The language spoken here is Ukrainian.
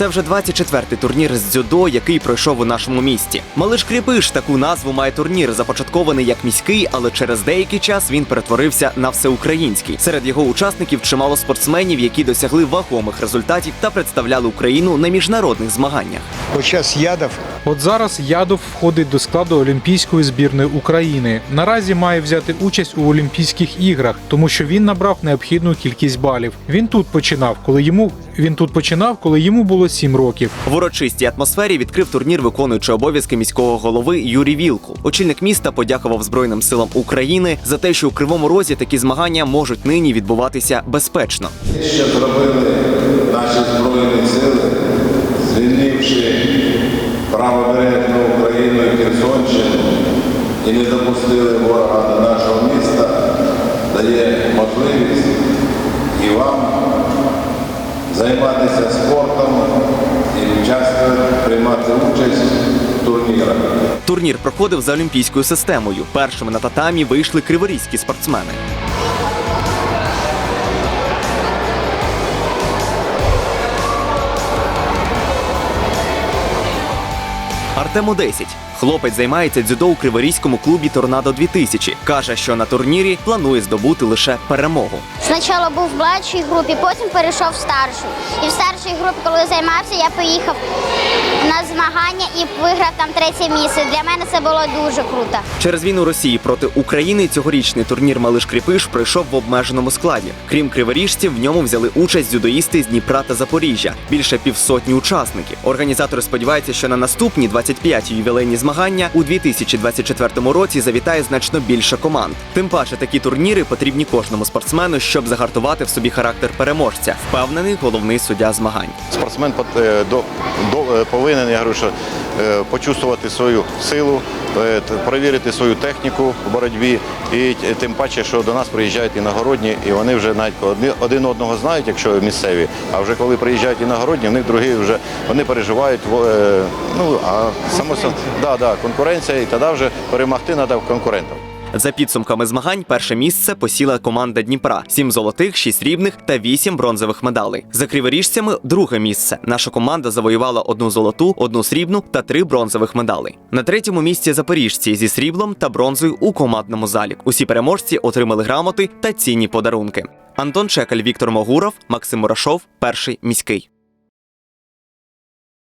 Це вже 24-й турнір з дзюдо, який пройшов у нашому місті. Малиш Кріпиш таку назву має турнір, започаткований як міський, але через деякий час він перетворився на всеукраїнський. Серед його учасників чимало спортсменів, які досягли вагомих результатів та представляли Україну на міжнародних змаганнях. Вот сейчас Ядов От зараз Ядов входить до складу Олімпійської збірної України. Наразі має взяти участь у Олімпійських іграх, тому що він набрав необхідну кількість балів. Він тут починав, коли йому він тут починав, коли йому було 7 років. В урочистій атмосфері відкрив турнір, виконуючи обов'язки міського голови Юрій Вілку. Очільник міста подякував Збройним силам України за те, що у Кривому Розі такі змагання можуть нині відбуватися безпечно. що зробили наші Збройні Сили, звільнивши правобережну Україну і Херсонщину і не допустили ворога до нашого міста, займатися спортом і часто приймати участь. Турнір проходив за олімпійською системою. Першими на татамі вийшли криворізькі спортсмени. Артему 10. Хлопець займається дзюдо у криворізькому клубі Торнадо 2000 Каже, що на турнірі планує здобути лише перемогу. Спочатку був в младшій групі, потім перейшов в старшу. І в старшій групі, коли займався, я поїхав на змагання і виграв там третє місце. Для мене це було дуже круто. Через війну Росії проти України цьогорічний турнір Малиш Кріпиш пройшов в обмеженому складі. Крім криворіжців, в ньому взяли участь дзюдоїсти з Дніпра та Запоріжжя. Більше півсотні учасників. Організатори сподіваються, що на наступні 25-ті ювілейні змагання у 2024 році завітає значно більше команд. Тим паче такі турніри потрібні кожному спортсмену, щоб загартувати в собі характер переможця. Впевнений головний суддя змагань. Спортсмен е, до, до, е, повинен, я говорю, що е, почувствувати свою силу, е, перевірити свою техніку в боротьбі. І тим паче, що до нас приїжджають іногородні, і вони вже навіть один одного знають, якщо місцеві. А вже коли приїжджають іногородні, в них другі вже вони переживають. е, Ну а само да, да, конкуренція, і тоді вже перемогти треба конкурентам. За підсумками змагань, перше місце посіла команда Дніпра: сім золотих, шість срібних та вісім бронзових медалей. За криворіжцями друге місце. Наша команда завоювала одну золоту, одну срібну та три бронзових медалей. На третьому місці запоріжці зі сріблом та бронзою у командному залі. Усі переможці отримали грамоти та цінні подарунки. Антон Чекаль, Віктор Могуров, Максим Мурашов, перший міський.